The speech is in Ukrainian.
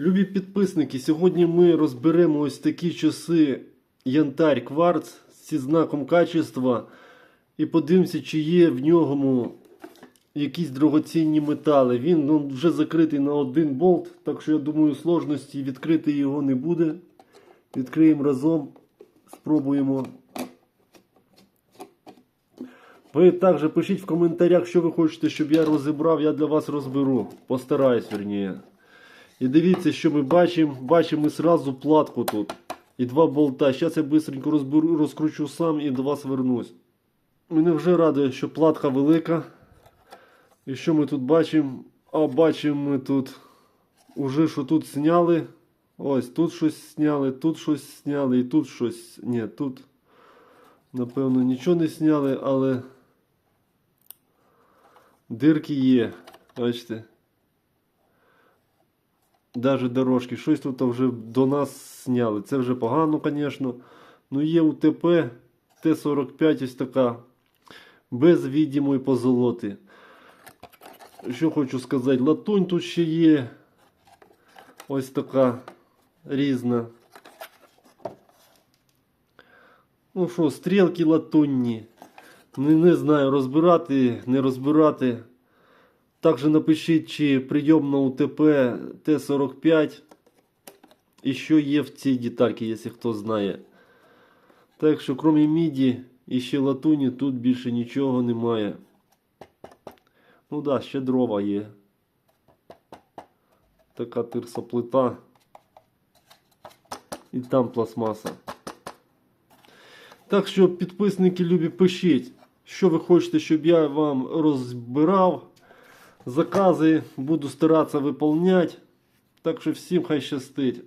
Любі підписники, сьогодні ми розберемо ось такі часи янтарь кварц зі знаком качества і подивимося, чи є в ньому якісь дорогоцінні метали. Він ну, вже закритий на один болт, так що я думаю, сложності відкрити його не буде. Відкриємо разом, спробуємо. Ви також пишіть в коментарях, що ви хочете, щоб я розібрав, я для вас розберу. Постараюсь, верніше. І дивіться, що ми бачимо. Бачимо ми сразу платку тут. І два болта. Зараз я швидко розкручу сам і до вас вернусь. Мене вже радує, що платка велика. І що ми тут бачимо? А бачимо ми тут уже що тут зняли. Ось тут щось зняли, тут щось зняли і тут щось. Ні, тут напевно нічого не зняли, але дирки є. Бачите. Даже дорожки. Щось тут вже до нас зняли. Це вже погано, звісно. Ну є УТП Т-45 ось така. Без відімої позолоти. Що хочу сказати, латунь тут ще є. Ось така різна. Ну що, стрілки латунні. Не, не знаю, розбирати, не розбирати. Також напишіть, чи прийом на УТП Т-45. І що є в цій детальці, якщо хто знає. Так що, крім міді і ще латуні, тут більше нічого немає. Ну да, ще дрова є. Така тирсоплита. І там пластмаса. Так що, підписники любі, пишіть, що ви хочете, щоб я вам розбирав. Закази буду старатися выполнять. Так що всім хай щастить.